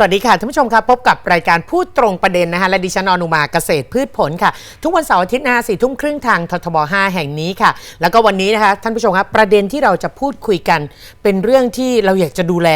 สวัสดีค่ะท่านผู้ชมครับพบกับรายการพูดตรงประเด็นนะคะและดิฉันอนุมาเกษตรพืชผลค่ะ ทุกวันเสาร์อาทิตย์นะคะสี่ทุ่มครึ่งทางททบ5แห่งนี้ค่ะ แล้วก็วันนี้นะคะท่านผู้ชมครับประเด็นที่เราจะพูดคุยกัน เป็นเรื่องที่เราอยากจะดูแล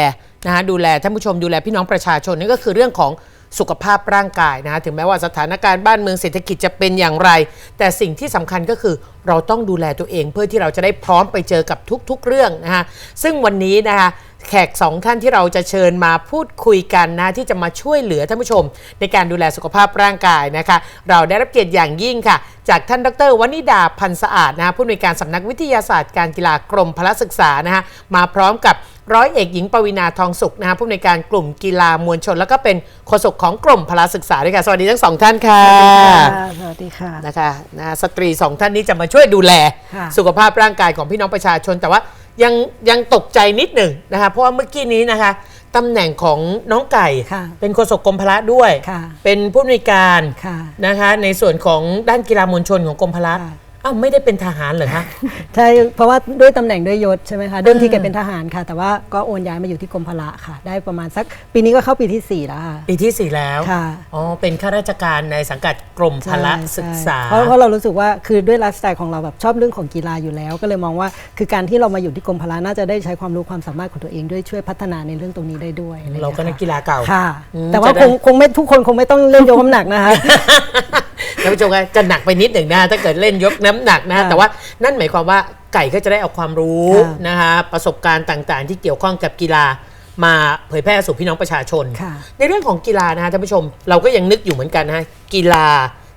นะคะดูแลท่านผู้ชมดูแลพี่น้องประชาชนนั่นก็คือเรื่องของสุขภาพร่างกายนะคะถึงแม้ว่าสถานการณ์บ้านเมืองเศรษฐกิจจะเป็นอย่างไร แต่สิ่งที่สำคัญก็คือเราต้องดูแลตัวเอง เพื่อที่เราจะได้พร้อมไปเจอกับทุกๆเรื่องนะคะซึ่งวันนี้นะคะ แขกสองท่านที่เราจะเชิญมาพูดคุยกันนะ ที่จะมาช่วยเหลือท่านผู้ชม ในการดูแลสุขภาพร่างกายนะคะ เราได้รับเกียรติอย่างยิ่งค่ะ จากท่านดรวนิดาพันธ์สะอาดนะคะผู้อำนวยการสำนักวิทยาศาสตร์การกีฬากรมพละศึกษานะคะมาพร้อมกับร้อยเอกหญิงปวีนาทองสุขนะคะผู้อำนวยการกลุ่มกีฬามวลชน แล้วก็เป็นโฆษกของกรมพละศึกษาด้วยค่ะ สวัสดีทั้งสองท่านค่ะ สวัสดีค่ะนะคะนะสตรีสองท่านนี้จะมาช่วยดูแล ค่ะ สุขภาพร่างกายของพี่น้องประชาชนแต่ว่า ยังยังตกใจนิดหนึ่งนะคะ เพราะว่าเมื่อกี้นี้นะคะตำแหน่งของน้องไก่ ค่ะเป็นโฆษกกรมพละด้วย ค่ะเป็นผู้อำนวยการค่ะ นะคะในส่วนของด้านกีฬามวลชนของกรมพละ ค่ะ อ้าวไม่ได้เป็นทหารเหรอคะ ใช่เพราะว่าด้วยตำแหน่งด้วยยศใช่ไหมคะเดิมทีแกเป็นทหารค่ะ แต่ว่าก็โอนย้ายมาอยู่ที่กรมพละค่ะ ได้ประมาณสักปีนี้ก็เข้าปีที่ 4 แล้วค่ะ ปีที่สี่แล้วค่ะอ๋อเป็นข้าราชการในสังกัดกรมพละใช่ศึกษา เพราะเพราะเรารู้สึกว่าคือด้วยไลฟ์สไตล์ของเราแบบชอบเรื่องของกีฬาอยู่แล้ว ก็เลยมองว่าคือการที่เรามาอยู่ที่กรมพละน่าจะได้ใช้ความรู้ความสามารถของตัวเองด้วยช่วยพัฒนาในเรื่องตรงนี้ได้ด้วยอะไรอย่งเรางี้ยก็นักค่ะกีฬาเก่าค่ะอืมแต่ว่าจะได้คงคงไม่ทุกคนคงไม่ต้องเล่นยกน้ำหนักนะคะท่านผู้ชมคะจะหนักไปนิดหนึ่งนะถ้าเกิดเล่นยกน้ำหนักนะค่ะแต่ว่านั่นหมายความว่าไก่ก็จะได้เอาความรู้ค่ะนะคะประสบการณ์ต่างๆ ที่เกี่ยวข้องกับกีฬามาเผยแพร่สู่พี่น้องประชาชนค่ะในเรื่องของกีฬานะคะท่านผู้ชมเราก็ยังนึกอยู่เหมือนกันนะกีฬา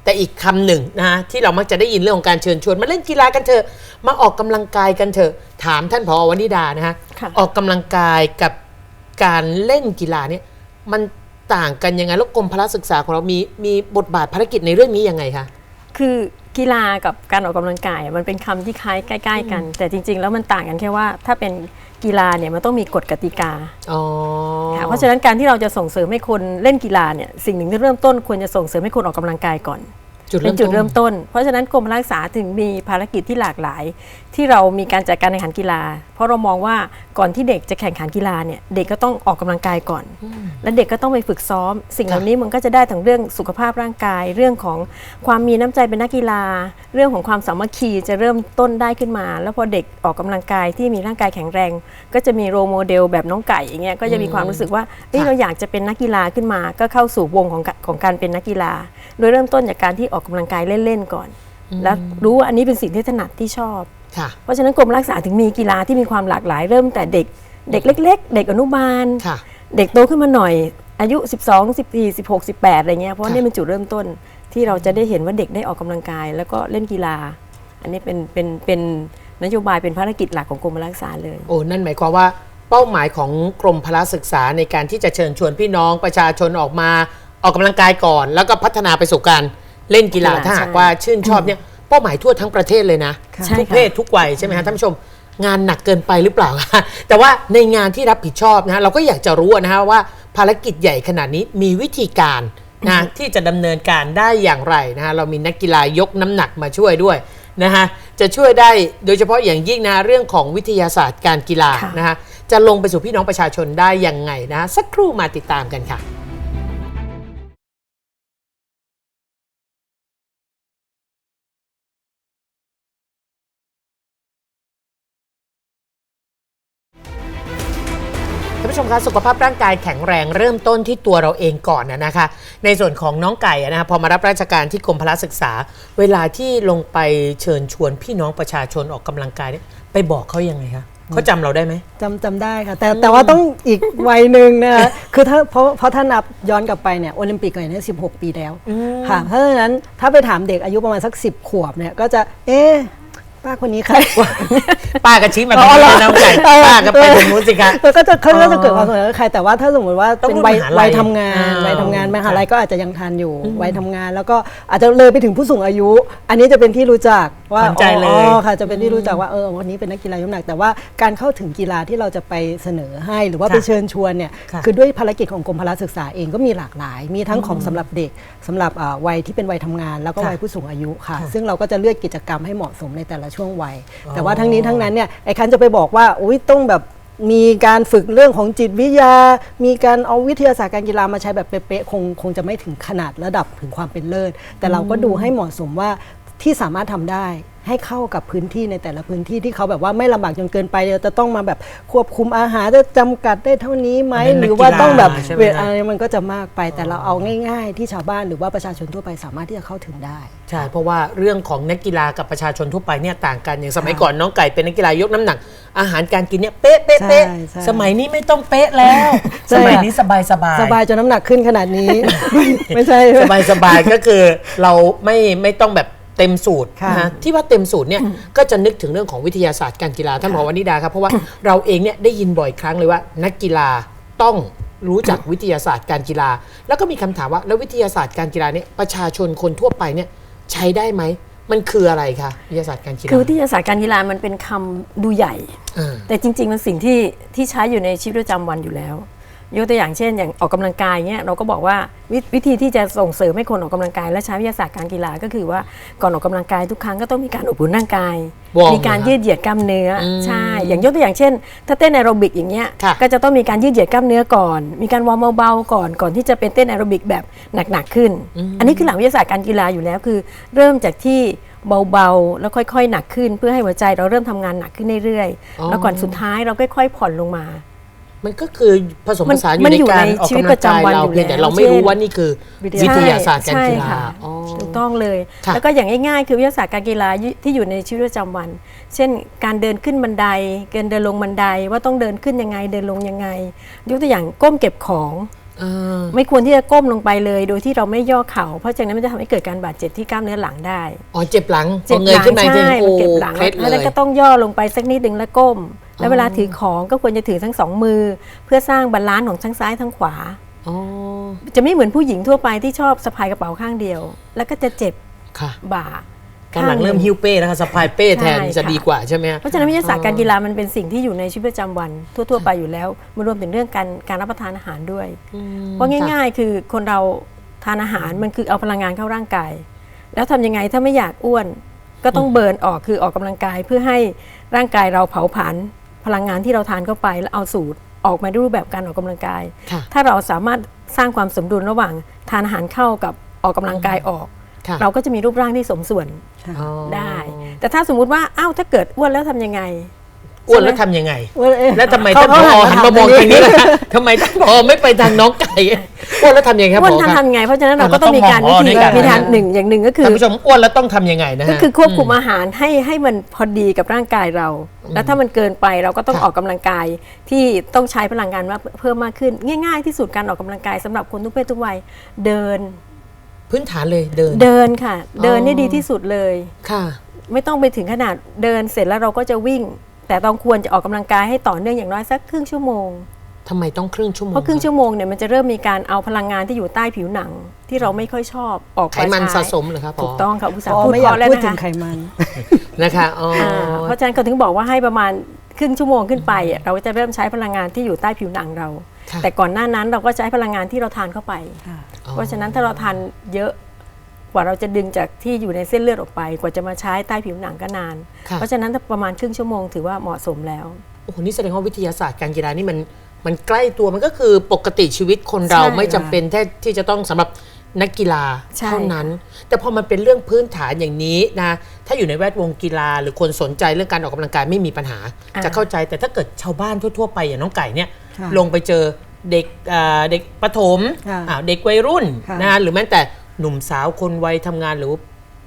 แต่อีกคำหนึ่งนะที่เรามักจะได้ยินเรื่องของการเชิญชวนมาเล่นกีฬากันเถอะมาออกกำลังกายกันเถอะถามท่านผอวนิดานะคะค่ะออกกำลังกายกับการเล่นกีฬาเนี่ยมันต่างกันยังไงแล้วกรมพละศึกษาของเรามีมีบทบาทภารกิจในเรื่องนี้ยังไงคะคือ กีฬากับการออกกำลังกายอะมันเป็นคำที่คล้ายใกล้ ๆ กัน แต่จริง ๆ แล้วมันต่างกันแค่ว่า ถ้าเป็นกีฬาเนี่ยมันต้องมีกฎกติกาอ๋อค่ะเพราะฉะนั้นการที่เราจะส่งเสริมให้คนเล่นกีฬาเนี่ยสิ่งหนึ่งที่เริ่มต้นควรจะส่งเสริมให้คนออกกำลังกายก่อนจุด เป็นเริ่มจุดต้นเริ่มต้น เพราะฉะนั้นกรมพละศึกษาถึงมีภารกิจที่หลากหลาย ที่เรามีการจัดการแข่งขันกีฬา เพราะเรามองว่าก่อนที่เด็กจะแข่งขันกีฬาเนี่ยเด็กก็ต้องออกกำลังกายก่อน และเด็กก็ต้องไปฝึกซ้อม สิ่งเหล่านี้มันก็จะได้ทั้งเรื่องสุขภาพร่างกาย เรื่องของความมีน้ำใจเป็นนักกีฬา เรื่องของความสามัคคีจะเริ่มต้นได้ขึ้นมา แล้วพอเด็กออกกำลังกายที่มีร่างกายแข็งแรง ก็จะมีโรลโมเดลแบบน้องไก่อย่างเงี้ยก็จะมีความรู้สึกว่าเอ้ยค่ะเราอยากจะเป็นนักกีฬาขึ้นมา ก็เข้าสู่วงของกะของการเป็นนักกีฬา โดยเริ่มต้นจากการที่ออกกำลังกายเล่นๆก่อน แล้วรู้ว่าอันนี้เป็นสิ่งที่ถนัดที่ชอบค่ะเพราะฉะนั้นกรมรักษาถึงมีกีฬาที่มีความหลากหลายเริ่มแต่เด็กเด็กเล็ก ๆ เด็กอนุบาลค่ะเด็กโตขึ้นมาหน่อย อายุ 12 14 16 18อะไรเงี้ยเพราะว่าค่ะนี่เป็นจุดเริ่มต้นที่เราจะได้เห็นว่าเด็กได้ออกกำลังกาย แล้วก็เล่นกีฬา อันนี้เป็นเป็นเป็นนโยบายเป็นภารกิจหลักของกรมรักษาเลยโอ้นั่นหมายความว่าเป้าหมายของกรมพละศึกษาในการที่จะเชิญชวนพี่น้องประชาชนออกมาออกกำลังกายก่อน แล้วก็พัฒนาไปสู่การ เล่นกีฬากีฬาถ้าหากใช่ว่าชื่นชอบเนี่ยเป้าหมายทั่วทั้งประเทศเลยนะค่ะใช่ทุกค่ะ เพศทุกวัยใช่ไหมฮะท่านผู้ชม งานหนักเกินไปหรือเปล่าคะแต่ว่าในงานที่รับผิดชอบนะฮะเราก็อยากจะรู้นะฮะว่าภารกิจใหญ่ขนาดนี้มีวิธีการนะที่จะดำเนินการได้อย่างไรนะฮะเรามีนักกีฬายกน้ำหนักมาช่วยด้วยนะฮะจะช่วยได้โดยเฉพาะอย่างยิ่งนะเรื่องของวิทยาศาสตร์การกีฬาค่ะ นะฮะจะลงไปสู่พี่น้องประชาชนได้ยังไงนะสักครู่มาติดตามกันค่ะ ผู้ชมคะสุขภาพร่างกายแข็งแรงเริ่มต้นที่ตัวเราเองก่อนนะนะคะ ในส่วนของน้องไก่อะนะคะพอมารับราชการที่กรมพละศึกษา เวลาที่ลงไปเชิญชวนพี่น้องประชาชนออกกำลังกายเนี่ยไปบอกเขายังไงคะเขาจำเราได้ไหมจำจำได้ค่ะ แต่แต่ว่าต้องอีกวัยหนึ่งนะคะคือถ้าเพราะเพราะถ้านับย้อนกลับไปเนี่ยโอลิมปิกก่อนเนี่ยสิบหกปีแล้วค่ะเพราะฉะนั้นถ้าไปถามเด็กอายุประมาณสัก10ขวบเนี่ยก็จะเอ๊ะ ป้าคนนี้ใครวะป้ากระชี้มาตรงนี้น้องไก่ป้าก็ไปตรงนู้นสิคะแล้วก็จะเขาก็จะเกิดความสงสัยว่าใครแต่ว่าถ้าสมมติว่าต้องเป็นรุ่นวัยมหาลัยวัยทำงานอ่าวัยทำงานมหาลัยค่ะก็อาจจะยังทันอยู่วัยทำงาน แล้วก็อาจจะเลยไปถึงผู้สูงอายุ อันนี้จะเป็นที่รู้จักว่าขวัญใจเลย อ๋อค่ะจะเป็นที่รู้จักว่าเออวันนี้เป็นนักกีฬายกน้ำหนัก แต่ว่าการเข้าถึงกีฬาที่เราจะไปเสนอให้หรือว่าค่ะไปเชิญชวนเนี่ยค่ะ คือด้วยภารกิจของกรมพละศึกษาเองก็มีหลากหลาย มีทั้งของสำหรับเด็กสำหรับอ่าวัยที่เป็นวัยทำงาน แล้วก็ค่ะวัยผู้สูงอายุค่ะค่ะ ซึ่งเราก็จะเลือกกิจกรรมให้เหมาะสมในแต่ละช่วงวัยอ๋อแต่ว่าทั้งนี้ทั้งนั้นเนี่ยไอ้คันจะไปบอกว่าอุ้ยต้องแบบมีการฝึกเรื่องของจิตวิทยา มีการเอาวิทยาศาสตร์การกีฬามาใช้แบบเป๊ะๆคงคงจะไม่ถึงขนาดระดับถึงความเป็นเลิศ แต่เราก็ดูให้เหมาะสมว่าที่สามารถทำได้ ให้เข้ากับพื้นที่ในแต่ละพื้นที่ที่เขาแบบว่าไม่ลำบากจนเกินไปเดี๋ยวจะต้องมาแบบควบคุมอาหารจะจำกัดได้เท่านี้ไหมอันนั้นหรือว่าต้องแบบนักกีฬาใช่ไหม เวทฮะอะไรมันก็จะมากไป แต่เราเอาง่าย ๆ ที่ชาวบ้านหรือว่าประชาชนทั่วไปสามารถที่จะเข้าถึงได้ ใช่เพราะว่าเรื่องของนักกีฬากับประชาชนทั่วไปเนี่ยต่างกันอย่างสมัยก่อนน้องไก่เป็นนักกีฬายกน้ำหนัก อาหารการกินเนี่ยเป๊ะเป๊ะเป๊ะใช่ใช่สมัยนี้ไม่ต้องเป๊ะแล้ว ใช่ สมัยนี้สบายสบายสบายจนน้ำหนักขึ้นขนาดนี้ ไม่ใช่ สบายสบายก็คือเราไม่ไม่ต้องแบบ เต็มสูตรค่ะนะฮะที่ว่าเต็มสูตรเนี่ยก็จะนึกถึงเรื่องของวิทยาศาสตร์การกีฬาท่านผอวนิดาครับเพราะว่าเราเองเนี่ยได้ยินบ่อยครั้งเลยว่า นักกีฬาต้องรู้จักวิทยาศาสตร์การกีฬา แล้วก็มีคำถามว่าแล้ววิทยาศาสตร์การกีฬาเนี่ยประชาชนคนทั่วไปเนี่ยใช้ได้ไหมมันคืออะไรคะวิทยาศาสตร์การกีฬาคือวิทยาศาสตร์การกีฬามันเป็นคำดูใหญ่ อ่า แต่จริง ๆ มันสิ่งที่ที่ใช้อยู่ในชีวิตประจำวันอยู่แล้ว ยกตัวอย่างเช่น อย่างออกกำลังกายเนี่ยเราก็บอกว่าวิวิธีที่จะส่งเสริมให้คนออกกำลังกาย และใช้วิทยาศาสตร์การกีฬาก็คือว่าก่อนออกกำลังกายทุกครั้งก็ต้องมีการอบอุ่นร่างกายวอร์มมีการเหรอยืดเหยียดกล้ามเนื้ออมใช่อย่างยกตัวอย่างเช่น ถ้าเต้นแอโรบิกอย่างเงี้ยค่ะก็จะต้องมีการยืดเหยียดกล้ามเนื้อก่อน มีการวอร์มเบาๆก่อนก่อนที่จะเป็นเต้นแอโรบิกแบบหนักๆขึ้น อันนี้คือหลักวิทยาศาสตร์การกีฬาอยู่แล้วคือ เริ่มจากที่เบาๆ แล้วค่อยๆ หนักขึ้น เพื่อให้หัวใจเราเริ่มทำงานหนักขึ้นเรื่อยอ๋อๆแล้วก่อนสุดท้ายเราค่อยๆ ผ่อนลงมา มันก็คือผสมผสานอมัยู่นในการอยู่ในออกชีวิตกำลังกายประจำวันเราอยู่เพียงแต่แล้วเราไม่รู้เช่นว่านี่คือวิวิททยายาศาสตร์การใช่กีฬาค่ะอ๋อถูกต้องเลยค่ะแล้วก็อย่างง่ายๆ คือวิทยาศาสตร์การกีฬาที่อยู่ในชีวิตประจำวัน เช่น การเดินขึ้นบันไดการเดินลงบันไดว่าต้องเดินขึ้นยังไงเดินลงยังไง ยกตัวอย่างก้มเก็บของอ่าไม่ควรที่จะก้มลงไปเลย โดยที่เราไม่ย่อเข่าเพราะจากนั้นมันจะทำให้เกิดการบาดเจ็บที่กล้ามเนื้อหลังได้อ๋อเจ็บหลังพเจ็อบเงยหลัขึ้นมาอีกทีใช่โอ้มันเก็บหลังเคล็ดเลแล้วยก็ต้องย่อลงไปสักนิดหนึ่งแล้วก้ม แล้วเวลาถือของก็ควรจะถือทั้งสองมือ เพื่อสร้างบาลานซ์ของทั้งซ้ายทั้งขวาอ๋อจะไม่เหมือนผู้หญิงทั่วไปที่ชอบสะพายกระเป๋าข้างเดียว แล้วก็จะเจ็บค่ะบ่าตอนหลังเริ่มฮิ้วเป้แล้วค่ะสะพายเป้แทนใช่จะค่ะดีกว่าใช่ไหมฮเพราะฉะนั้นวิทยาศาสตร์การกีฬามันเป็นสิ่งที่อยู่ในชีวิตประจำวัน ทั่ว ๆ ไปอยู่แล้วมันรวมถึงเรื่องการการรับประทานอาหารด้วยเพราะง่าย ๆ คือคนเราทานอาหารมันคือเอาพลังงานเข้าร่างกาย แล้วทำยังไงถ้าไม่อยากอ้วน ก็ต้องเบิร์นออกคือออกกำลังกายเพื่อให้ร่างกายเราเผาผลาญ พลังงานที่เราทานเข้าไปแล้วเอาสูตรออกมาด้วยรูปแบบการออกกำลังกายค่ะถ้าเราสามารถสร้างความสมดุลระหว่างทานอาหารเข้ากับออกกำลังกายออกค่ะเราก็จะมีรูปร่างที่สมส่วนอ๋อได้ แต่ถ้าสมมุติว่าอ้าวถ้าเกิดอ้วนแล้วทำยังไง อ้วนแล้วทำยังไงว่าเอ๊ะแล้วทำไมเขาท่านผเขาอหัหันนมามามองทางทางนี้นี้ล่ะคะทำไมท่านผอไม่ไปทางน้องไก่อ้วนแล้วทำยังไงครับอ้วนผอทำครับทำไงเพราะฉะนั้นเราอะก็ต้องมีการเราวิต้องมองอ๋อด้วยกันธีมีทางนะหนึ่งอย่างหนึ่งก็คือท่านผู้ชมอ้วนแล้วต้องทำยังไงนะฮะก็คือควบคุมอาหารให้ให้มันพอดีกับร่างกายเรา แล้วถ้ามันเกินไปเราก็ต้องค่ะออกกำลังกายที่ต้องใช้พลังงานมากเพิ่มมากขึ้น ง่าย ๆ ที่สุดการออกกำลังกายสำหรับคนทุกเพศทุกวัยเดิน พื้นฐานเลยเดินเดินค่ะ เดินนี่ดีที่สุดเลยค่ะ ไม่ต้องไปถึงขนาดเดินเสร็จแล้วเราก็จะวิ่ง แต่ต้องควรจะออกกำลังกายให้ต่อเนื่องอย่างน้อยสักครึ่งชั่วโมงทำไมต้องครึ่งชั่วโมง เพราะครึ่งชั่วโมงเนี่ยมันจะเริ่มมีการเอาพลังงานที่อยู่ใต้ผิวหนัง ที่เราไม่ค่อยชอบออกไขมามันใช้สะสมเหรอครับผถูกต้องค่ะอุตสาอ๋ห์อพูดไม่เพอยากราะแล้วพูดนะถึคะงไขมันนะคะอ๋อออ่าเพราะฉะนั้นเขาถึงบอกว่าให้ประมาณครึ่งชั่วโมงขึ้นไปอะเราก็จะเริ่มใช้พลังงานที่อยู่ใต้ผิวหนังเราค่ะแต่ก่อนหน้านั้นเราก็ใช้พลังงานที่เราทานเข้าไป เพราะฉะนั้นถ้าเราทานเยอะก ว่าเราจะดึงจากที่อยู่ในเส้นเลือดออกไป กว่าจะมาใช้ใต้ผิวหนังก็นานค่ะเพราะฉะนั้นถ้าประมาณครึ่งชั่วโมงถือว่าเหมาะสมแล้ว โอ้โหนี่แสดงว่าวิทยาศาสตร์การกีฬานี่มันมันใกล้ตัวมันก็คือปกติชีวิตคนเราใช่ไม่จำเป็นแค่ที่จะต้องสำหรับนักกีฬาใช่เท่านั้น แต่พอมันเป็นเรื่องพื้นฐานอย่างนี้นะถ้าอยู่ในแวดวงกีฬา หรือคนสนใจเรื่องการออกกำลังกายไม่มีปัญหาอ่าจะเข้าใจแต่ถ้าเกิดชาวบ้านทั่ว ๆ ไปอย่างน้องไก่เนี่ยค่ะลงไปเจอเด็กอ่าเด็กประถมค่ะอ่าเด็กวัยรุ่นค่ะนะหรือแม้แต่ หนุ่มสาวคนวัยทำงานหรือ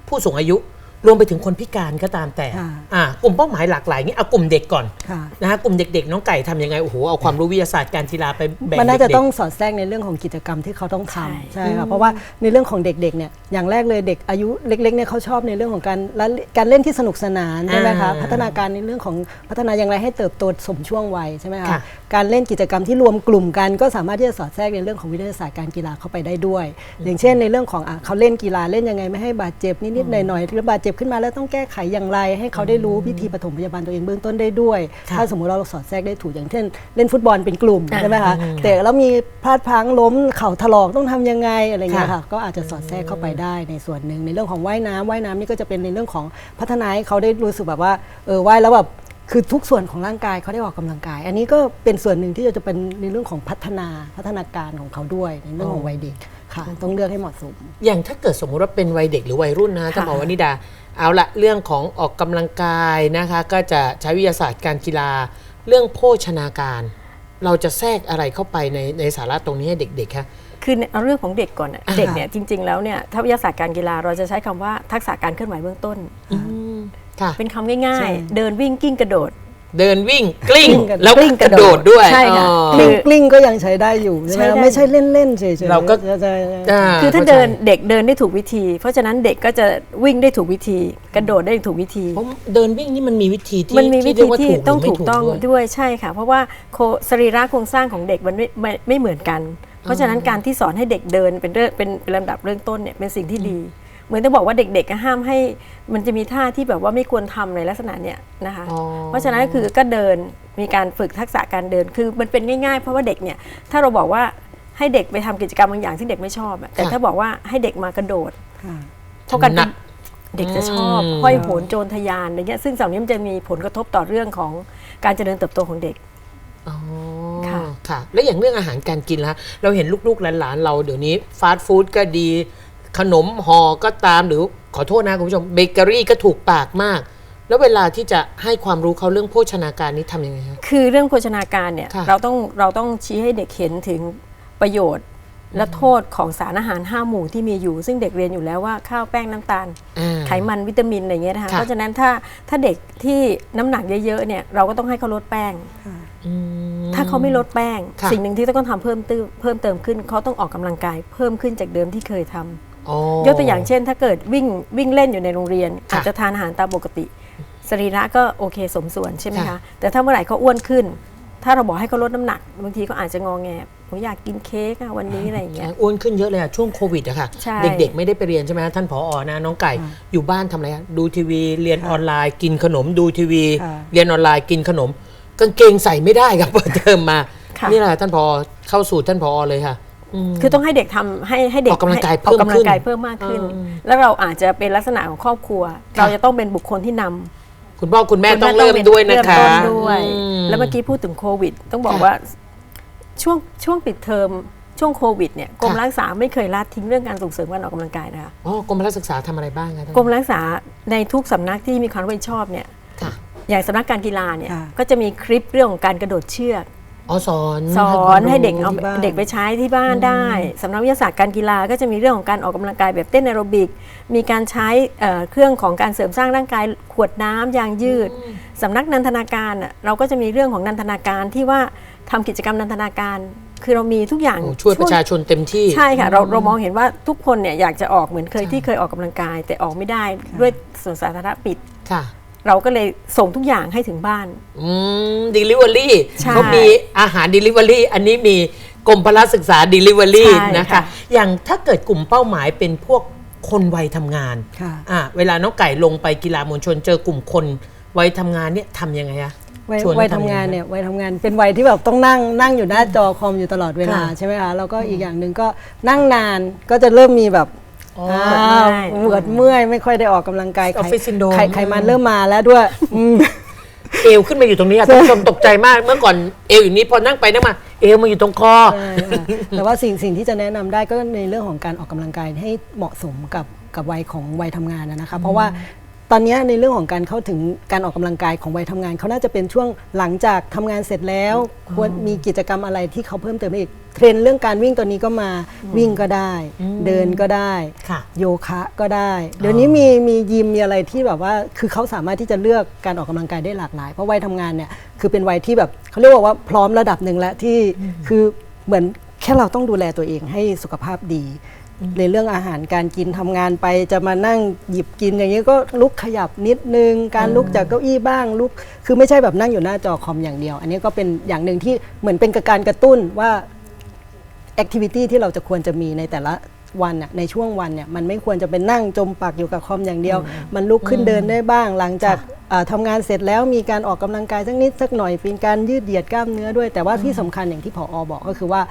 ผู้สูงอายุ รวมไปถึงคนพิการก็ตามแต่ค่ะ อ่ากลุ่มเป้าหมายหลากหลายงี้เอากลุ่มเด็กก่อนค่ะ นะฮะกลุ่มเด็ก ๆ น้องไก่ทำยังไงโอ้โหเอาความรู้วิทยาศาสตร์การกีฬาไปแบ่งมันน่าจะเด็กๆ ต้องสอดแทรกในเรื่องของกิจกรรมที่เขาต้องใช่ทำใช่ค่ะเพราะว่าในเรื่องของเด็กๆเนี่ยอย่างแรกเลยเด็กอายุเล็กๆเนี่ยเขาชอบในเรื่องของการละการเล่นที่สนุกสนานใช่ไหมคะอ่าพัฒนาการในเรื่องของพัฒนาอย่างไรให้เติบโตสมช่วงวัยใช่ไหมคะค่ะการเล่นกิจกรรมที่รวมกลุ่มกันก็สามารถที่จะสอดแทรกในเรื่องของวิทยาศาสตร์การกีฬาเข้าไปได้ด้วย อย่างเช่นในเรื่องของอะเขาเล่นกีฬาเล่นยังไงไม่ให้บาดเจ็บนิดๆหน่อยๆหรือบาดเจ็บขึ้นมาแล้วต้องแก้ไขอย่างไร ให้เขาได้รู้วิธีปฐมพยาบาลตัวเองเบื้องต้นได้ด้วยค่ะถ้าสมมติเราสอดแทรกได้ถูกอย่างเช่นเล่นฟุตบอลเป็นกลุ่มอ่าใช่ไหมคะแต่แล้วมีพลาดพลั้งล้มเข่าถลอกต้องทำยังไงอะไรเงี้ยค่ะค่ะก็อาจจะสอดแทรกเข้าไปได้ในส่วนหนึ่งในเรื่องของว่ายน้ำว่ายน้ำนี่ก็จะเป็นในเรื่องของพัฒนาให้เขาได้รู้สึกแบบว่าเออว่ายแล้วแบบคือทุกส่วนของร่างกายเขาได้ออกกำลังกาย อันนี้ก็เป็นส่วนหนึ่งที่จะเป็นในเรื่องของพัฒนาพัฒนาการของเขาด้วยในเรื่องของวัยเด็ก ค่ะ ต้องเลือกให้เหมาะสม อย่างถ้าเกิดสมมุติว่าเป็นวัยเด็กหรือวัยรุ่นนะท่านหมอวนิดา เอาละเรื่องของออกกำลังกายนะคะ ก็จะใช้วิทยาศาสตร์การกีฬา เรื่องโภชนาการ เราจะแทรกอะไรเข้าไปในในสาระตรงนี้ให้เด็กๆคะ คือเอาเรื่องของเด็กก่อนอะอ่า เด็กเนี่ยจริง ๆ แล้วเนี่ยถ้าวิทยาศาสตร์การกีฬาเราจะใช้คำว่าทักษะการเคลื่อนไหวเบื้องต้น ค่ะ เป็นคำง่ายใช่ๆเดินวิ่งกิ้งกระโดด เดินวิ่งกลิ้งกลิ้งกันแล้วกลิ้งกระโดดด้วยใช่ค่ะอ๋อกลิ้งกลิ้งก็ยังใช้ได้อยู่ใช่ไหมใช้ได้ไม่ใช่เล่นๆเฉยๆเราก็จะจะาคือถ้าข้ใจเดินเด็กเดินได้ถูกวิธี เพราะฉะนั้นเด็กก็จะวิ่งได้ถูกวิธี กระโดดได้ถูกวิธีผมเดินวิ่งนี่มันมีวิธีที่มันมีวิเรีธียกาที่ต้องหรืถูไม่กต้องด้วยด้วยใช่ค่ะ เพราะว่าโคสรีระโครงสร้างของเด็กมันไม่ไม่ไม่เหมือนกัน เพราะฉะนั้นการที่สอนให้เด็กเดินเป็นเรื่องเป็นเป็นลำดับเรื่องต้นเนี่ยเป็นสิ่งที่ดี เหมือนจะบอกว่าเด็กๆก็ห้ามให้มันจะมีท่าที่แบบว่าไม่ควรทำในลักษณะเนี้ยนะคะอ๋อเพราะฉะนั้นก็คือก็เดินมีการฝึกทักษะการเดินคือมันเป็นง่ายๆ เพราะว่าเด็กเนี่ยถ้าเราบอกว่าให้เด็กไปทำกิจกรรมบางอย่างที่เด็กไม่ชอบอะแต่ค่ะถ้าบอกว่าให้เด็กมากระโดดค่ะเพราะกันถนัดเด็กจะชอบอืมห้อยโหนโจรทยานอะไรเงี้ยซึ่งสิ่งนี้มันจะมีผลกระทบต่อเรื่องของการเจริญเติบโตของเด็กอ๋อค่ะค่ะ แล้วอย่างเรื่องอาหารการกินละเราเห็นลูกๆหลานๆเราเดี๋ยวนี้ฟาสต์ฟู้ดก็ดี ขนมห่อก็ตามหรือขอโทษนะคุณผู้ชมเบเกอรี่ก็ถูกปากมาก แล้วเวลาที่จะให้ความรู้เขาเรื่องโภชนาการนี้ทำยังไงคะ คือเรื่องโภชนาการเนี่ยค่ะเราต้องเราต้องชี้ให้เด็กเห็นถึงประโยชน์และโทษของสารอาหาร 5 หมู่ที่มีอยู่ ซึ่งเด็กเรียนอยู่แล้วว่าข้าวแป้งน้ำตาลอ่าไขมันวิตามินอะไรเงี้ยนะคะค่ะ เพราะฉะนั้นถ้าถ้าเด็กที่น้ำหนักเยอะๆเนี่ยเราก็ต้องให้เขาลดแป้ง อืม ถ้าเขาไม่ลดแป้ง ค่ะ สิ่งหนึ่งที่ต้องทำเพิ่มเติมเพิ่มเติมขึ้นเขาต้องออกกำลังกายเพิ่มขึ้นจากเดิมที่เคยทำอ๋อ ยกตัวอย่างเช่น ถ้าเกิดวิ่งวิ่งเล่นอยู่ในโรงเรียนค่ะอาจจะทานอาหารตามปกติสรีระก็โอเคสมส่วนใช่ไหมค่ะคะแต่ถ้าเมื่อไหร่เขาอ้วนขึ้น ถ้าเราบอกให้เขาลดน้ำหนักบางทีเขาอาจจะงอแงผมอยากกินเค้กอะวันนี้อะไรอย่างเงี้ยอ้วนขึ้นเยอะเลยอะช่วงโควิดอะค่ะใช่เด็กๆ ไม่ได้ไปเรียนใช่ไหมท่านผออนะน้องไก่อยู่บ้านทำอะไรอะดูทีวีเรียนออนไลน์กินขนมดูทีวีค่ะเรียนออนไลน์กินขนมกางเกงใส่ไม่ได้ครับเปิดเทอมมาค่ะนี่แหละท่านผอเข้าสู่ท่านผอเลยค่ะม คือต้องให้เด็กทำให้ให้เด็กออกกำลังกายให้ออกกำลังกายเพิ่เพิ่มมขึ้นมากขึ้นอืมแล้วเราอาจจะเป็นลักษณะของครอบครัวค่ะเราจะต้องเป็นบุคคลที่นำคุณพ่อคุณแม่คุณต้องแเริ่มด้วยนะคะเริ่มต้นด้วยอืมแล้วเมื่อกี้พูดถึงโควิด ต้องบอกค่ะว่าช่วงช่วงปิดเทอมช่วงโควิดเนี่ยกรมค่ะรักษาไม่เคยละทิ้งเรื่องการส่งเสริมการออกกำลังกายนะคะอ๋อกรมพละศึกษาทำอะไรบ้างคะท่านกรมรักษาในทุกสำนักที่มีความรับผิดชอบเนี่ยค่ะอย่างสำนักการกีฬาเนี่ยค่ะก็จะมีคลิปเรื่องของการกระโดดเชือก อ๋อสอนสอนให้เด็กเอาที่บ้านเด็กไปใช้ที่บ้านได้สำนักวิทยาศาสตร์การกีฬาก็จะมีเรื่องของการออกกำลังกายแบบเต้นแอโรบิก มีการใช้เอ่อเครื่องของการเสริมสร้างร่างกายขวดน้ำยางยืดสำนักนันทนาการน่ะเราก็จะมีเรื่องของนันทนาการที่ว่าทำกิจกรรมนันทนาการ คือเรามีทุกอย่างโอ้ช่วยประชาชนเต็มที่ใช่ค่ะเราเรามองเห็นว่าทุกคนเนี่ยอยากจะออกเหมือนเคยที่เคยออกกำลังกาย แต่ออกไม่ได้ด้วยสวนสาธารณะปิดค่ะ เราก็เลยส่งทุกอย่างให้ถึงบ้าน อืม delivery ใช่เขามีอาหาร delivery อันนี้มีกรมพละศึกษา delivery ใช่นะคะ ค่ะ อย่างถ้าเกิดกลุ่มเป้าหมายเป็นพวกคนวัยทำงานค่ะ อะเวลาน้องไก่ลงไปกีฬามวลชนเจอกลุ่มคนวัยทำงานเนี่ยทำยังไงอะวัยชวนวัยขทำงานไเนี่ยวัยทำงานเป็นวัยที่แบบต้องนั่งนั่งอยู่หน้าจอคอมอยู่ตลอดเวลาค่ะ ใช่ไหมคะแล้วก็อีกอย่างหนึ่งก็นั่งนานก็จะเริ่มมีแบบ อ๋ออ้าวปวดเมื่อยไม่ค่อยได้ออกกำลังกายไข Office syndrome ไขไขมันเริ่มมาแล้วด้วยอืม เอวขึ้นมาอยู่ตรงนี้อะท่านผู้ชมตกใจมาก เมื่อก่อนเอวอย่างนี้พอนั่งไปนั่งมา เอวมาอยู่ตรงคอ ใช่ค่ะแต่ว่าสิ่งสิ่งที่จะแนะนำได้ก็ในเรื่องของการออกกำลังกายให้เหมาะสมกับกับวัยของวัยทำงานนะนะคะ เพราะว่า ตอนเนี้ยในเรื่องของการเข้าถึงการออกกำลังกายของวัยทำงานเขาน่าจะเป็นช่วงหลังจากทำงานเสร็จแล้ว ควรมีกิจกรรมอะไรที่เขาเพิ่มเติมได้อีกเทรนด์เรื่องการวิ่งตัวนี้ก็มาวิ่งก็ได้ เดินก็ได้ค่ะโยคะก็ได้ เดี๋ยวนี้มีมียิมมีอะไรที่แบบว่าคือเขาสามารถที่จะเลือกการออกกำลังกายได้หลากหลาย เพราะวัยทำงานเนี่ยคือเป็นวัยที่แบบเขาเรียกว่าว่าพร้อมระดับหนึ่งแล้วที่คือเหมือนแค่เราต้องดูแลตัวเองให้สุขภาพดี ในเรื่องอาหารการกินทำงานไปจะมานั่งหยิบกินอย่างนี้ก็ลุกขยับนิดนึง การลุกจากเก้าอี้บ้างลุก คือไม่ใช่แบบนั่งอยู่หน้าจอคอมอย่างเดียว อันนี้ก็เป็นอย่างหนึ่งที่เหมือนเป็นการกระตุ้นว่าแอคทิวิตี้ที่เราจะควรจะมีในแต่ละวันน่ะในช่วงวันเนี่ยมันไม่ควรจะเป็นนั่งจมปักอยู่กับคอมอย่างเดียว มันลุกขึ้นเดินได้บ้าง หลังจากอ่าทำงานเสร็จแล้วมีการออกกำลังกายสักนิดสักหน่อยเป็นการยืดเหยียดกล้ามเนื้อด้วย แต่ว่าที่สำคัญอย่างที่ผออบอกก็คือว่า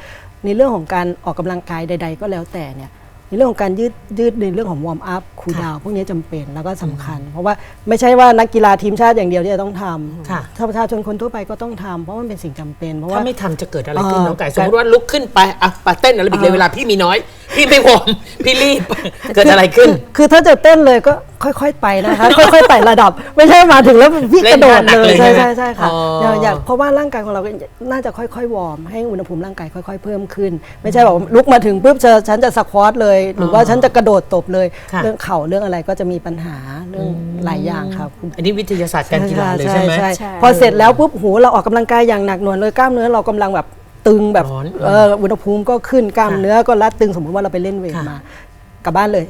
ในเรื่องของการออกกำลังกายใด ๆ ก็แล้วแต่เนี่ย ในเรื่องของการยืดยืดในเรื่องของวอร์มอัพคูลดาวพวกนี้จำเป็นแล้วก็สำคัญ เพราะว่าไม่ใช่ว่านักกีฬาทีมชาติอย่างเดียวที่จะต้องทค่ะำถ้าประชาชนคนทั่วไปก็ต้องทำเพราะมันเป็นสิ่งจำเป็นเพราะว่าถ้าไม่ทำจะเกิดอะไรขึ้นเอ่อน้องไก่สมมติว่าลุกขึ้นไปอะปาเต้นอะไรบิกเลยเวลาพี่มีน้อย พี่ไม่วอร์มพี่รีบ เกิดอะไรขึ้นคือถ้าจะเต้นเลยก็ค่อยๆไปนะคะ ค่อยๆไต่ระดับ ไม่ใช่มาถึงแล้วพี่เล่กนระโดดหนักเลเลยยใช่ใช่ใช่ไหมใช่ค่ะอ๋อออย่างอย่างเพราะว่าร่างกายของเราก็น่าจะค่อยๆวอร์มให้อุณหภูมิร่างกายค่อยๆเพิ่มขึ้น ไม่ใช่บอกว่าลุกมาถึงปุ๊บเจอฉันจะสควอตเลย หรือว่าฉันจะกระโดดตบเลย ค่ะ เรื่องเข่าเรื่องอะไรก็จะมีปัญหาเรื่องหลายอย่างครับอันนี้วิทยาศาสตร์การกีฬาเลยใช่ไหมใช่พอเสร็จแล้วปุ๊บโหเราออกกำลังกายอย่างหนักหน่วงเลยกล้ามเนื้อเรากำลังแบบ ตึงแบบร้อนเอออุณหภูมิก็ขึ้นกล้ามค่ะเนื้อก็รัดตึงสมมุติว่าเราไปเล่นเวทค่ะ มากลับบ้านเลย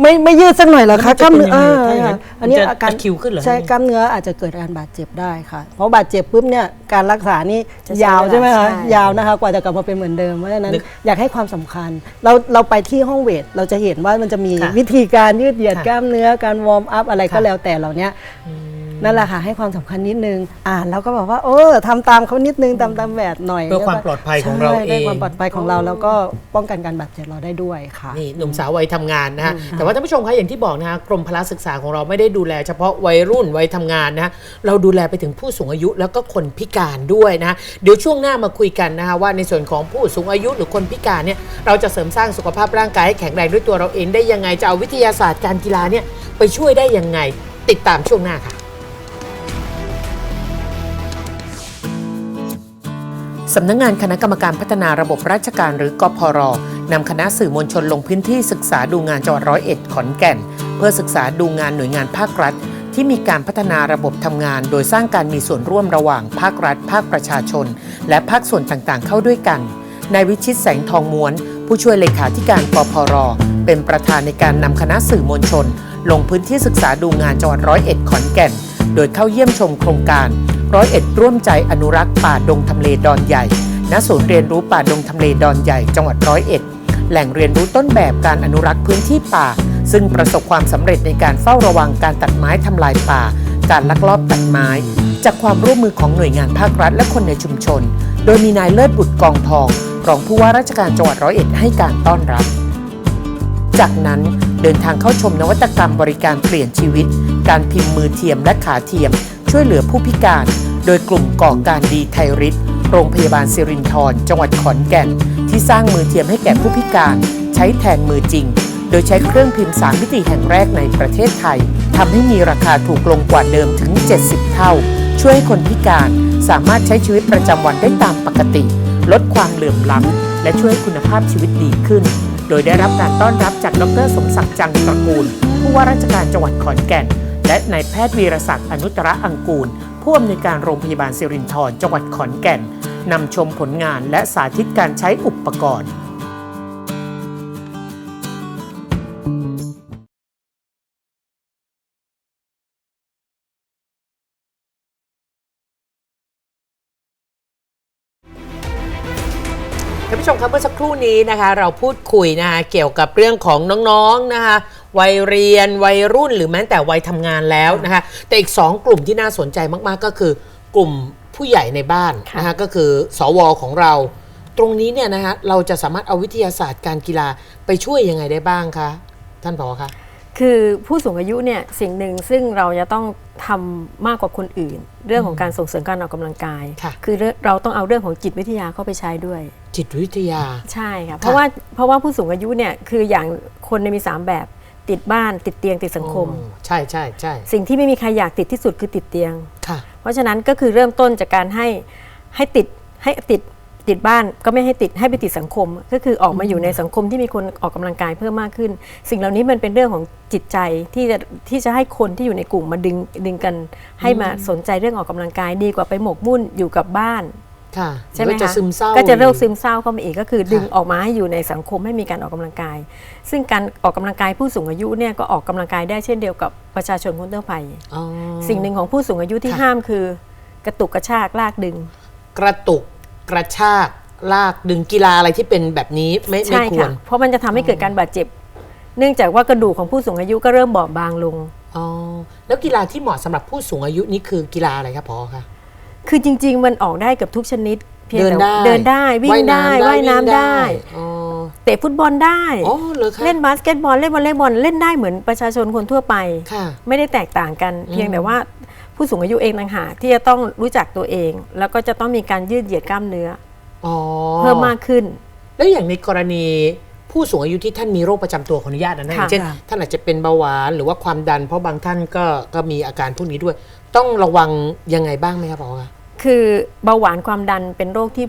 ไม่ไม่ยืดสักหน่อยเหรอคะกล้ามเนื้อมันจะเป็นยังไงถ้าอย่างนั้นอันนี้มันจะอาการตะคริวขึ้นเหรอใช่กล้ามเนื้ออาจจะเกิดอาการบาดเจ็บได้ค่ะ เพราะบาดเจ็บปุ๊บเนี่ยการรักษานี่จะใช้ยาวเวลาใช่ไหมคะใช่ ยาวนะคะ กว่าจะกลับมาเป็นเหมือนเดิมเพราะฉะนั้นนึกอยากให้ความสำคัญ เราเราไปที่ห้องเวทเราจะเห็นว่ามันจะมีค่ะวิธีการยืดเหยียดค่ะกล้ามเนื้อการวอร์มอัพอะไรก็ค่ะ แล้วแต่เหล่านี้ นั่นแหละค่ะให้ความสำคัญนิดนึงอ่านแล้วก็บอกว่าเออทำตามเขานิดนึงตามตามแบบหน่อยเพื่อความปลอดภัยของเราใช่ได้เองความปลอดภัยของเราแล้วก็ป้องกันการบาดเจ็บเราได้ด้วยค่ะนี่หนุ่มสาววัยทำงานนะฮะแต่ว่าท่านผู้ชมคะอย่างที่บอกนะฮะกรมพละศึกษาของเราไม่ได้ดูแล เฉพาะวัยรุ่นวัยทำงานนะฮะเราดูแลไปถึงผู้สูงอายุแล้วก็คนพิการด้วยนะฮะเดี๋ยวช่วงหน้ามาคุยกันนะคะว่าในส่วนของผู้สูงอายุหรือคนพิการเนี่ยเราจะเสริมสร้างสุขภาพร่างกายให้แข็งแรงด้วยตัวเราเองได้ยังไงจะเอาวิทยาศาสตร์การกีฬาเนี่ยไปช่วยได้ยังไงติดตามช่วงหน้าค่ะ สำนักงงานคณะกรรมการพัฒนาระบบราชการหรือกพรนำคณะสื่อมวลชนลงพื้นที่ศึกษาดูงานจังหวัดร้อยเอ็ดขอนแก่น เพื่อศึกษาดูงานหน่วยงานภาครัฐ ที่มีการพัฒนาระบบทำงาน โดยสร้างการมีส่วนร่วมระหว่างภาครัฐ ภาคประชาชน และภาคส่วนต่างๆ เข้าด้วยกันนายวิชิตแสงทองม้วน ผู้ช่วยเลขาธิการกพรเป็นประธานในการนำคณะสื่อมวลชน ลงพื้นที่ศึกษาดูงานจังหวัดร้อยเอ็ดขอนแก่น โดยเข้าเยี่ยมชมโครงการ ร้อยเอ็ดร่วมใจอนุรักษ์ป่าดงทำเลดอนใหญ่ ณ ศูนย์เรียนรู้ป่าดงทำเลดอนใหญ่ จังหวัดร้อยเอ็ด แหล่งเรียนรู้ต้นแบบการอนุรักษ์พื้นที่ป่า ซึ่งประสบความสำเร็จในการเฝ้าระวังการตัดไม้ทำลายป่า การลักลอบตัดไม้ จากความร่วมมือของหน่วยงานภาครัฐและคนในชุมชน โดยมีนายเลิศบุตรกองทอง รองผู้ว่าราชการจังหวัดร้อยเอ็ดให้การต้อนรับ จากนั้นเดินทางเข้าชมนวัตกรรมบริการเปลี่ยนชีวิต การพิมพ์มือเทียมและขาเทียม ช่วยเหลือผู้พิการ โดยกลุ่มก่อการดีไทยฤทธิ์โรงพยาบาลสิรินธรจังหวัดขอนแก่น ที่สร้างมือเทียมให้แก่ผู้พิการ ใช้แทนมือจริง โดยใช้เครื่องพิมพ์สามมิติแห่งแรกในประเทศไทยทำให้มีราคาถูกลงกว่าเดิมถึง 70 เท่า ช่วยให้คนพิการสามารถใช้ชีวิตประจำวันได้ตามปกติ ลดความเหลื่อมล้ำและช่วยคุณภาพชีวิตดีขึ้น โดยได้รับการต้อนรับจากดรสมศักดิ์จังตระกูล ผู้ว่าราชการจังหวัดขอนแก่น และนายแพทย์วีรศักดิ์อนุตระอังกูล ผู้อำนวยการโรงพยาบาลสิรินธรจังหวัดขอนแก่นนำชมผลงานและสาธิตการใช้อุปกรณ์ ครู่นี้นะคะเราพูดคุยนะคะเกี่ยวกับเรื่องของน้องๆนะคะวัยเรียนวัยรุ่นหรือแม้แต่วัยทำงานแล้วนะคะแต่อีก 2 กลุ่มที่น่าสนใจมากๆ ก็คือกลุ่มผู้ใหญ่ในบ้านนะคะก็คือสวของเรา ตรงนี้เนี่ยนะคะเราจะสามารถเอาวิทยาศาสตร์การกีฬาไปช่วยยังไงได้บ้างคะท่านผอคะ คือผู้สูงอายุเนี่ยสิ่งหนึ่งซึ่งเราจะต้องทำมากกว่าคนอื่น เรื่องของการส่งเสริมการออกกำลังกายค่ะคือเรื่องเราต้องเอาเรื่องของจิตวิทยาเข้าไปใช้ด้วย จิตวิทยาใช่ค่ะเพราะว่าเพราะว่าผู้สูงอายุเนี่ยคืออย่างคนเนี่ยมีสามแบบติดบ้านติดเตียงติดสังคมอ๋อใช่ใช่ใช่สิ่งที่ไม่มีใครอยากติดที่สุดคือติดเตียงค่ะ เพราะฉะนั้นก็คือเริ่มต้นจากการให้ให้ติดให้ติด ติดบ้านก็ไม่ให้ติดให้ไปติดสังคม ก็คือออกมาอยู่ในสังคมที่มีคนออกกำลังกายเพิ่มมากขึ้น สิ่งเหล่านี้มันเป็นเรื่องของจิตใจที่จะที่จะให้คนที่อยู่ในกลุ่มมาดึงดึงกัน ให้มาสนใจเรื่องออกกำลังกายดีกว่าไปหมกมุ่นอยู่กับบ้านค่ะใช่ไหมแล้วจะคะซึมเศร้าก็จะเริ่มซึมเศร้าเข้ามาอีกก็คือดึงค่ะออกมาให้อยู่ในสังคมให้มีการออกกำลังกาย ซึ่งการออกกำลังกายผู้สูงอายุเนี่ยก็ออกกำลังกายได้เช่นเดียวกับประชาชนคนทั่วไปอ๋อสิ่งหนึ่งของผู้สูงอายุที่ค่ะห้ามคือ กระตุกกระชากลากดึง กระตุก กระชากลากดึงกีฬาอะไรที่เป็นแบบนี้ไม่ไม่ใช่ควค่ะร เพราะมันจะทำให้เกิดการบาดเจ็บ เนื่องจากว่ากระดูกของผู้สูงอายุก็เริ่มบอบบางลง อ๋อ แล้วกีฬาที่เหมาะสำหรับผู้สูงอายุนี่คือกีฬาอะไรครับพอคะ คือจริง ๆ มันออกได้กับทุกชนิดเพียงเดินแต่ได้เดินได้วิ่งได้ว่ายน้ำได้ อ๋อเตะฟุตบอลได้ อ๋อเหรอคะเล่นบาสเกตบอลเล่นวอลเลย์บอลเล่นได้เหมือนประชาชนคนทั่วไป ค่ะ ไม่ได้แตกต่างกัน เพียงแต่ว่า ผู้สูงอายุเองต่างหากที่จะต้องรู้จักตัวเอง แล้วก็จะต้องมีการยืดเหยียดกล้ามเนื้ออ๋อเพิ่มมากขึ้น แล้วอย่างในกรณีผู้สูงอายุที่ท่านมีโรคประจำตัวขออนุญาตนะนะอค่ะย่างเช่นค่ะท่านอาจจะเป็นเบาหวานหรือว่าความดัน เพราะบางท่านก็ก็มีอาการพวกนี้ด้วย ต้องระวังยังไงบ้างไหมครับหมอคะคือเบาหวานความดันเป็นโรคที่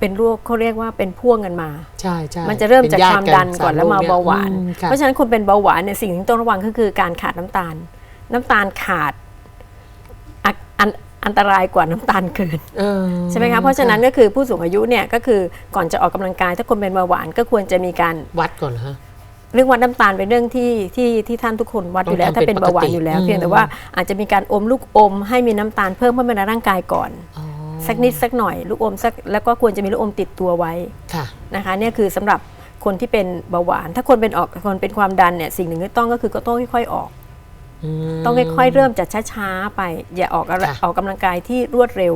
เป็นโรคเขาเรียกว่าเป็นพ่วงกันมา ใช่ใช่มันจะเริ่มจากป็ญความดันก่อนแล้วมาเบาหวานอืมค่ะเพราะฉะนั้นคนเป็นเบาหวานเนี่ยสิ่งที่ต้องระวังก็คือการขาดน้ำตาล น้ำตาลขาดอะ อันอันตรายกว่าน้ำตาลเกินเออใช่ไหมคะเพราะฉะนั้นก็คือผู้สูงอายุเนี่ยก็คือก่อนจะออกกำลังกาย ถ้าคนเป็นเบาหวานก็ควรจะมีการวัดก่อนเหรอฮะเรื่องวัดน้ำตาลเป็นเรื่องที่ที่ที่ท่านทุกคนวัดอยู่แล้วต้องทำถ้าเป็นเบาหวานเป็นปกติอยู่แล้วอืมเพียงแต่ว่าอาจจะมีการอมลูกอม ให้มีน้ำตาลเพิ่มเข้ามาในร่างกายก่อนอ๋อสักนิดสักหน่อยลูกอมสักแล้วก็ควรจะมีลูกอมติดตัวไว้ค่ะนะคะเนี่ยคือสำหรับคนที่เป็นเบาหวาน ถ้าคนเป็นออกคนเป็นความดันเนี่ยสิ่งหนึ่งที่ต้องก็คือก็ต้องค่อยๆออกม ต้องค่อยๆเริ่มจากช้าๆไป อย่าออกอะไรค่ะออกกำลังกายที่รวดเร็ว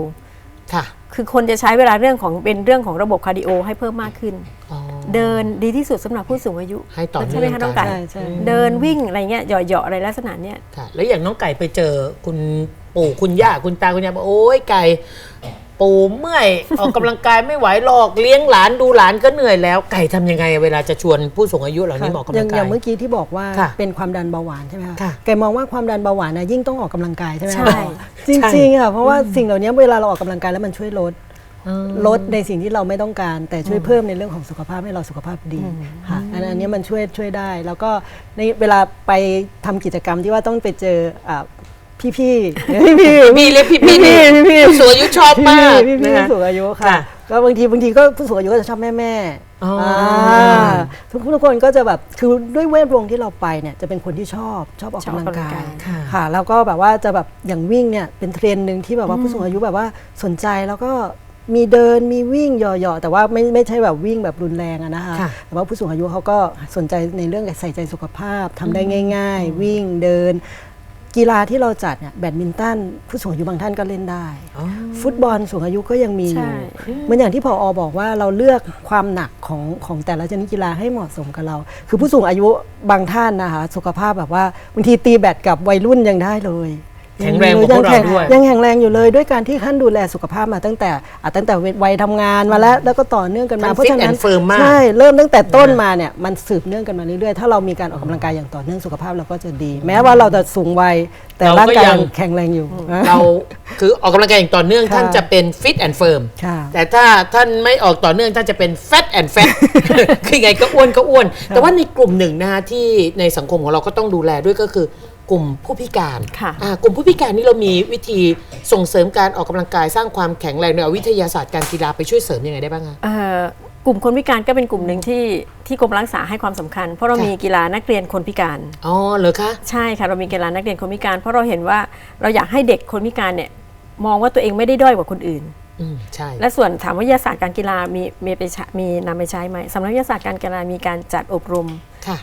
ค่ะคือคนจะใช้เวลาเรื่องของเป็นเรื่องของระบบคาร์ดิโอให้เพิ่มมากขึ้นอ๋อเดินดีที่สุดสำหรับผู้สูงอายุให้ต่อเนื่องใช่ไหมคะน้องไก่ใช่ใช่เดินวิ่งอะไรเงี้ยเหยาะๆอะไรลักษณะเนี้ยค่ะแล้วอย่างน้องไก่ไปเจอคุณปู่คุณย่าคุณตาคุณยายบอกโอ้ยไก่ ปู่เมื่อย ออกกำลังกายไม่ไหวหรอกเลี้ยงหลานดูหลานก็เหนื่อยแล้ว ไก่ทำยังไงเวลาจะชวนผู้สูงอายุเหล่านี้มาออกกำอลัย่างงอกายย่างเมื่อกี้ที่บอกว่าค่ะเป็นความดันเบาหวานใช่ไหมคะค่ะแกมองว่าความดันเบาหวานนะยิ่งต้องออกกำลังกายใช่ไหมคะใช่จริงๆค่ะเพราะว่าสิ่งเหล่านี้เวลาเราออกกำลังกายแล้วมันช่วยลดอืมลดในสิ่งที่เราไม่ต้องการ แต่ช่วยเพิ่มในเรื่องของสุขภาพให้เราสุขภาพดีค่ะอันอันนี้มันช่วยช่วยได้ แล้วก็ในเวลาไปทำกิจกรรมที่ว่าต้องไปเจอ อ่าพี่ๆพี่ๆพี่เรียกพี่พี่พี่พี่นี่พี่ผู้สูงอายุชอบมากพี่พี่นะผู้สูงอายุค่ะค่ะ ก็บางทีบางทีก็ผู้สูงอายุก็จะชอบแม่แม่อ๋ออ่าทุกทุกคนก็จะแบบคือด้วยเวทวงที่เราไปเนี่ยจะเป็นคนที่ชอบชอบออกกำลังกายค่ะค่ะแล้วก็แบบว่าจะแบบอย่างวิ่งเนี่ยเป็นเทรนด์หนึ่งที่แบบว่าผู้สูงอายุแบบว่าสนใจแล้วก็มีเดินมีวิ่งเหยาะๆแต่ว่าไม่ไม่ใช่แบบวิ่งแบบรุนแรงอะนะคะค่ะแต่ว่าผู้สูงอายุเขาก็สนใจในเรื่องใส่ใจสุขภาพทำได้ง่าย ๆ วิ่งเดิน กีฬาที่เราจัดเนี่ยแบดมินตันผู้สูงอายุบางท่านก็เล่นได้ อ๋อ ฟุตบอลสูงอายุก็ยังมีอยู่ใช่ เหมือนอย่างที่พออบอกว่าเราเลือกความหนักของของแต่ละชนิดกีฬาให้เหมาะสมกับเรา คือผู้สูงอายุบางท่านนะคะ สุขภาพแบบว่าบางทีตีแบดกับวัยรุ่นยังได้เลย แข็งแรงกว่าพวกเรายังแข็งด้วย ยังแข็งแรงอยู่เลยด้วยการที่ท่านดูแลสุขภาพมาตั้งแต่อะตั้งแต่วัยทำงานมาแล้ว แล้วก็ต่อเนื่องกันมาท่านเพราะฉะนั้น fit and firm มากใช่เริ่มตั้งแต่ต้นมาเนี่ยมันสืบเนื่องกันมาเรื่อยๆถ้าเรามีการออกกำลังกายอย่างต่อเนื่องสุขภาพเราก็จะดี แม้ว่าเราจะสูงวัยแต่เราก็ร่างกายยังยังแข็งแรงอยู่ เราคือออกกำลังกายอย่างต่อเนื่องค่ะท่านจะเป็นฟิตแอนด์เฟิร์มค่ะแต่ถ้าท่านไม่ออกต่อเนื่องท่านจะเป็นแฟตแอนด์แฟตคือไงก็อ้วนก็อ้วน แต่ว่าในกลุ่มหนึ่งนะคะที่ในสังคมของเราก็ต้องดูแลด้วยก็คือ กลุ่มผู้พิการค่ะอ่ากลุ่มผู้พิการนี่เรามีวิธีส่งเสริมการออกกำลังกายสร้างความแข็งแรงโดยเอาวิทยาศาสตร์การกีฬาไปช่วยเสริมยังไงได้บ้างคะ เอ่อกลุ่มคนพิการก็เป็นกลุ่มหนึ่งที่ที่กรมรักษาให้ความสำคัญ เพราะเราค่ะ มีกีฬานักเรียนคนพิการ อ๋อเหรอคะ ใช่ค่ะเรามีกีฬานักเรียนคนพิการ เพราะเราเห็นว่าเราอยากให้เด็กคนพิการเนี่ยมองว่าตัวเองไม่ได้ด้อยกว่าคนอื่น อืมใช่ และส่วนถามว่าวิทยาศาสตร์การกีฬามีมีไปใช้มีนำไปใช้ไหมสำนักวิทยาศาสตร์การกีฬามีการจัดอบรม ค่ะ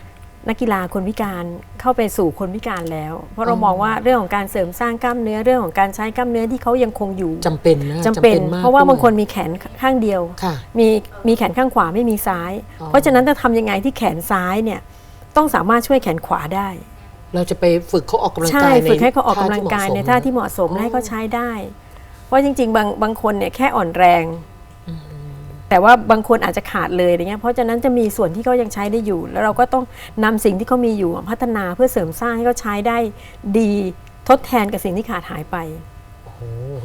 นักกีฬาคนพิการเข้าไปสู่คนพิการแล้ว เพราะเรามองว่าเรื่องของการเสริมสร้างกล้ามเนื้อเรื่องของการใช้กล้ามเนื้อที่เขายังคงอยู่จำเป็นนะจำเป็นมกเพราะว่าด้วยบางคนมีแขนข้างเดียวค่ะมีมีแขนข้างขวาไม่มีซ้ายอ๋อเพราะฉะนั้นจะทำยังไงที่แขนซ้ายเนี่ยต้องสามารถช่วยแขนขวาได้ เราจะไปฝึกเขาออกกำลังใช่กายในฝึกให้เขาออกกำลังกายในท่าที่เหมาะสมเหมาะสมและให้เขาใช้ได้ เพราะจริง ๆ บางบางคนเนี่ยแค่อ่อนแรง แต่ว่าบางคนอาจจะขาดเลยอะไรเงี้ยเพราะฉะนั้นจะมีส่วนที่เขายังใช้ได้อยู่ แล้วเราก็ต้องนำสิ่งที่เขามีอยู่พัฒนาเพื่อเสริมสร้างให้เขาใช้ได้ดีทดแทนกับสิ่งที่ขาดหายไปโอ้โห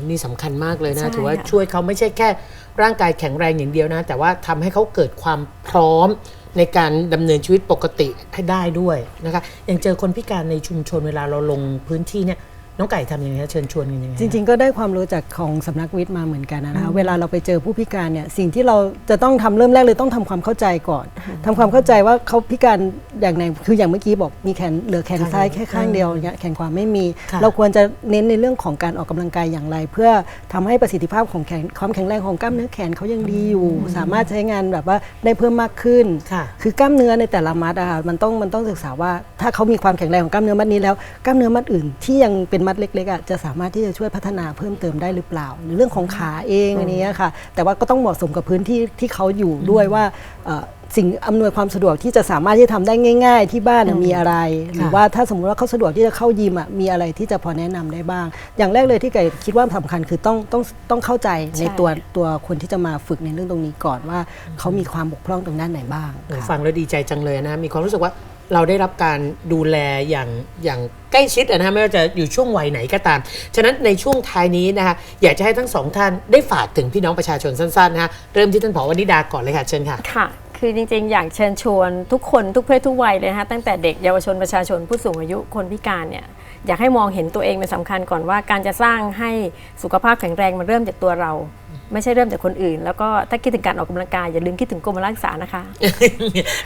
นี่สำคัญมากเลยใช่นะ ถือว่าค่ะช่วยเขาไม่ใช่แค่ร่างกายแข็งแรงอย่างเดียวนะ แต่ว่าทำให้เขาเกิดความพร้อมในการดำเนินชีวิตปกติให้ได้ด้วยนะคะ อย่างเจอคนพิการในชุมชนเวลาเราลงพื้นที่เนี่ย น้องไก่ทำยังไงคะเชิญชวนกันยังไงจริง ๆ ก็ได้ความรู้จากของสำนักวิทย์มาเหมือนกันนะคะเวลาเราไปเจอผู้พิการเนี่ยสิ่งที่เราจะต้องทำเริ่มแรกเลยต้องทำความเข้าใจก่อนทำความเข้าใจว่าเขาพิการอย่างไหนคืออย่างเมื่อกี้บอกมีแขนเหลือแขนซ้ายแค่ข้างเดียวอย่างเงี้ยแขนขวาไม่มีค่ะเราควรจะเน้นในเรื่องของการออกกำลังกายอย่างไร เพื่อทำให้ประสิทธิภาพของแขนความแข็งแรงของกล้ามเนื้อแขนเขายังดีอยู่ สามารถใช้งานแบบว่าได้เพิ่มมากขึ้นค่ะคือกล้ามเนื้อในแต่ละมัดอะค่ะมันต้องมันต้องศึกษาว่าถ้าเขามีความแข็งแรงของกล้ามเนื้อมัดนี้แล้ว กล้ามเนื้อมัดอื่นที่ยังเป็นมัดเล็กๆอะจะสามารถที่จะช่วยพัฒนาเพิ่มเติมได้หรือเปล่า หรือเรื่องของขาเองอันนี้ค่ะ แต่ว่าก็ต้องเหมาะสมกับพื้นที่ที่เขาอยู่ด้วยว่าเอ่อสิ่งอำนวยความสะดวกที่จะสามารถที่จะทำได้ง่าย ๆ ที่บ้านน่ะมีอะไร หรือว่าถ้าสมมุติว่าเขาสะดวกที่จะเข้ายิมอะมีอะไรที่จะพอแนะนำได้บ้าง อย่างแรกเลยที่ไก่คิดว่าสำคัญคือต้องต้องต้องเข้าใจในใช่ตัวตัวคนที่จะมาฝึกในเรื่องตรงนี้ก่อนว่าเขามีความบกพร่องตรงด้านไหนบ้างโอ้ค่ะฟังแล้วดีใจจังเลยนะ มีความรู้สึกว่า เราได้รับการดูแลอย่างอย่างใกล้ชิดอะนะไม่ว่าจะอยู่ช่วงวัยไหนก็ตาม ฉะนั้นในช่วงท้ายนี้นะคะอยากจะให้ทั้งสองท่านได้ฝากถึงพี่น้องประชาชนสั้นๆนะคะเริ่มที่ท่านผอวนิดาก่อนเลยค่ะเชิญค่ะค่ะคือจริงๆ อยากเชิญชวนทุกคนทุกเพศทุกวัยเลยนะคะตั้งแต่เด็กเยาวชนประชาชนผู้สูงอายุคนพิการเนี่ยอยากให้มองเห็นตัวเองเป็นสำคัญก่อนว่าการจะสร้างให้สุขภาพแข็งแรงมันเริ่มจากตัวเรา ไม่ใช่เริ่มจากคนอื่น แล้วก็ถ้าคิดถึงการออกกำลังกายอย่าลืมคิดถึงกรมรักษานะคะ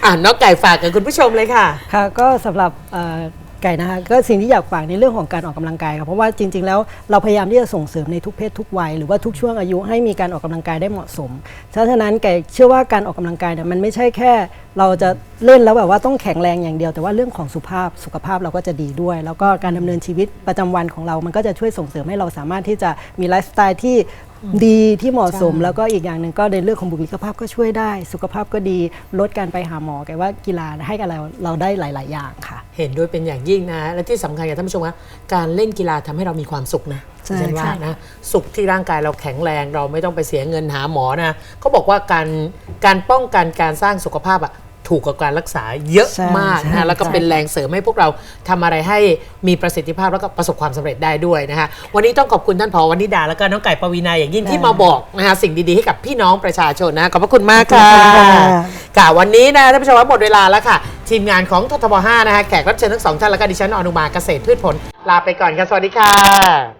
อ่าน้องไก่ฝากกับคุณผู้ชมเลยค่ะ ค่ะ ก็สำหรับเอ่อไก่นะคะก็สิ่งที่อยากฝากในเรื่องของการออกกำลังกายครับเพราะว่าจริง ๆ แล้วเราพยายามที่จะส่งเสริมในทุกเพศทุกวัยหรือว่าทุกช่วงอายุให้มีการออกกำลังกายได้เหมาะสมเพราะฉะนั้นไก่เชื่อว่าการออกกำลังกายเนี่ยมันไม่ใช่แค่ เราจะเล่นแล้วแบบว่าต้องแข็งแรงอย่างเดียว แต่ว่าเรื่องของสุขภาพสุขภาพเราก็จะดีด้วย แล้วก็การดำเนินชีวิตประจำวันของเรา มันก็จะช่วยส่งเสริมให้เราสามารถที่จะมีไลฟ์สไตล์ที่ ดีที่เหมาะสมแล้วก็อีกอย่างหนึ่งก็ในเรื่องของบุคลิกภาพก็ช่วยได้ สุขภาพก็ดีลดการไปหาหมอไก่ว่ากีฬาให้กับเราเราได้หลาย ๆ อย่างค่ะ เห็นด้วยเป็นอย่างยิ่งนะ และที่สำคัญกับท่านผู้ชมว่าการเล่นกีฬาทำให้เรามีความสุขนะใช่ฉันว่าค่ะนะสุขที่ร่างกายเราแข็งแรง เราไม่ต้องไปเสียเงินหาหมอนะเขาบอกว่าการการป้องกันการสร้างสุขภาพอะ ถูกกับการรักษาเยอะใช่มากใช่นะแล้วก็ใช่เป็นแรงเสริมให้พวกเราทำอะไรให้มีประสิทธิภาพแล้วก็ประสบความสำเร็จได้ด้วยนะคะวันนี้ต้องขอบคุณท่านผอวนิดาแล้วก็น้องไก่ปวีนาอย่างยิ่งที่มาบอกนะคะสิ่งดีๆให้กับพี่น้องประชาชนนะขอบพระคุณมากค่ะขอบคุณค่ะค่ะวันนี้นะท่านผู้ชมว่าหมดเวลาแล้วค่ะ ทีมงานของททบ5นะคะแขกรับเชิญทั้งสองท่านแล้วก็ดิฉันอนุมาเกษตรพืชผลลาไปก่อนค่ะสวัสดีค่ะ